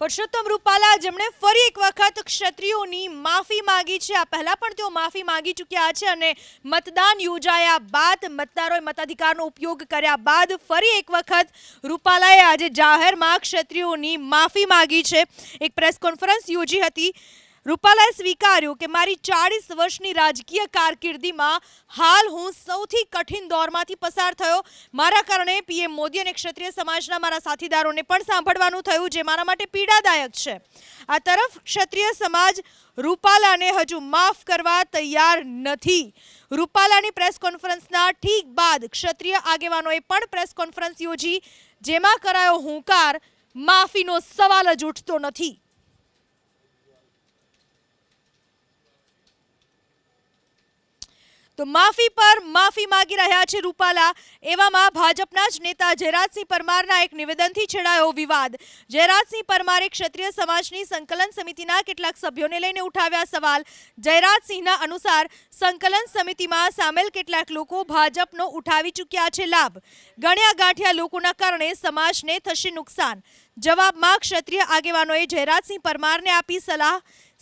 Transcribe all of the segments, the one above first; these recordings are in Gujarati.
પરસોત્તમ રૂપાલા, જેમણે ફરી એક વખત ક્ષત્રિયોની માફી માંગી છે. આ પહેલા પણ તેઓ માફી માંગી ચૂક્યા છે અને મતદાન યોજાયા બાદ મતદારોએ મતાધિકારનો ઉપયોગ કર્યા બાદ ફરી એક વખત રૂપાલાએ આજે જાહેરમાં ક્ષત્રિયોની માફી માંગી છે. એક પ્રેસ કોન્ફરન્સ યોજી હતી. રૂપાલાએ સ્વીકાર્યું કે મારી ચાળીસ વર્ષની રાજકીય કારકિર્દીમાં હાલ હું સૌથી કઠિન દોરમાંથી પસાર થયો. મારા કારણે પીએમ મોદી અને ક્ષત્રિય સમાજના મારા સાથીદારોને પણ સાંભળવાનું થયું, જે મારા માટે પીડાદાયક છે. આ તરફ ક્ષત્રિય સમાજ રૂપાલાને હજુ માફ કરવા તૈયાર નથી. રૂપાલાની પ્રેસ કોન્ફરન્સના ઠીક બાદ ક્ષત્રિય આગેવાનોએ પણ પ્રેસ કોન્ફરન્સ યોજી, જેમાં કરાયો હુંકાર, માફીનો સવાલ જ ઉઠતો નથી. તો માફી પર માફી માંગી રહ્યા છે રૂપાલા. એવામાં ભાજપના જ નેતા જયરાજસિંહ પરમારના એક નિવેદનથી છેડાયો વિવાદ. જયરાજસિંહ પરમારે ક્ષત્રિય સમાજની સંકલન સમિતિના કેટલાક સભ્યોને લઈને ઉઠાવ્યા સવાલ. જયરાજસિંહના અનુસાર સંકલન સમિતિમાં સામેલ કેટલાક લોકો ભાજપનો ઉઠાવી ચૂક્યા છે લાભ. ગણ્યા ગાંઠિયા લોકોના કારણે સમાજને થશે નુકસાન. જવાબમાં ક્ષત્રિય આગેવાનોએ જયરાજસિંહ પરમારને આપી સલાહ.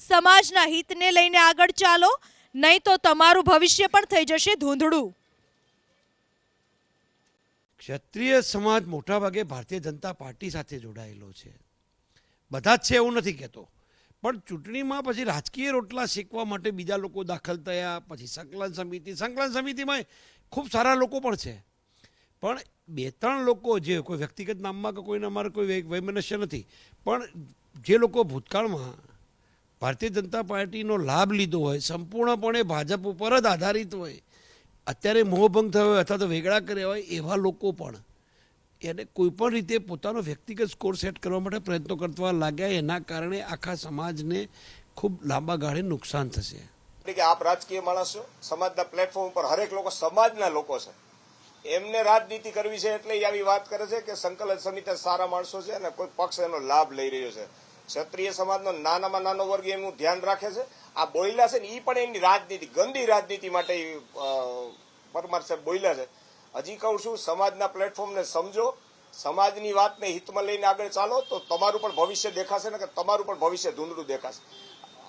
સમાજના હિતને લઈને આગળ ચાલો. નહીં તો તમારું ભવિષ્ય પણ થઈ જશે ધૂંધળું. ક્ષત્રિય સમાજ મોટાભાગે ભારતીય જનતા પાર્ટી સાથે જોડાયેલો છે. બધા જ છે એવું નથી કહેતો. પણ ચૂંટણીમાં પછી રાજકીય રોટલા શીખવા માટે બીજા લોકો દાખલ થયા, પછી સંકલન સમિતિ, સંકલન સમિતિમાં ખૂબ સારા લોકો પણ છે. પણ બે ત્રણ લોકો જે કોઈ વ્યક્તિગત નામમાં કે કોઈને અમારે કોઈ વૈમનસ્ય નથી. પણ જે લોકો ભૂતકાળમાં ભારતીય જનતા પાર્ટીનો લાભ લીધો હોય, સંપૂર્ણપણે ભાજપ ઉપર જ આધારિત હોય, અત્યારે મોહભંગ થયો હોય અથવા તો વેગળા કર્યા હોય એવા લોકો પણ એને કોઈ પણ રીતે પોતાનો વ્યક્તિગત સ્કોર સેટ કરવા માટે પ્રયત્નો કરતા લાગ્યા એના કારણે આખા સમાજને ખૂબ લાંબા ગાળે નુકસાન થશે. એટલે કે આપ રાજકીય માણસો સમાજના પ્લેટફોર્મ પર હરેક લોકો સમાજના લોકો છે. એમને રાજનીતિ કરવી છે એટલે આવી વાત કરે છે કે સંકલન સમિતિ સારા માણસો છે અને કોઈ પક્ષ એનો લાભ લઈ રહ્યો છે. ક્ષત્રિય સમાજનો નાનામાં નાનો વર્ગ એનું ધ્યાન રાખે છે. આ બોયલા છે ને એ પણ એની રાજનીતિ, ગંદી રાજનીતિ માટે પરમાર સાહેબ બોયલા છે. હજી કહું છું, સમાજના પ્લેટફોર્મને સમજો. સમાજની વાતને હિતમાં લઈને આગળ ચાલો તો તમારું પણ ભવિષ્ય દેખાશે ને કે તમારું પણ ભવિષ્ય ધૂંધળું દેખાશે.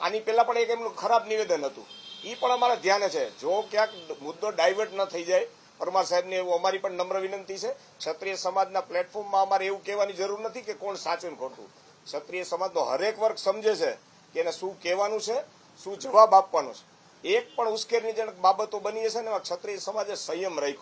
આની પહેલાં પણ એક એમનું ખરાબ નિવેદન હતું. એ પણ અમારા ધ્યાને છે. જો ક્યાંક મુદ્દો ડાયવર્ટ ન થઈ જાય, પરમાર સાહેબને એવું અમારી પણ નમ્ર વિનંતી છે. ક્ષત્રિય સમાજના પ્લેટફોર્મમાં અમારે એવું કહેવાની જરૂર નથી કે કોણ સાચું ખોટું. ક્ષત્રિય સમાજનો હરેક વર્ગ સમજે છે કે એને શું કહેવાનું છે, શું જવાબ આપવાનો છે. એક પણ ઉશ્કેરણીજનક બાબતો બની હશે ને ક્ષત્રિય સમાજે સંયમ રાખ્યો.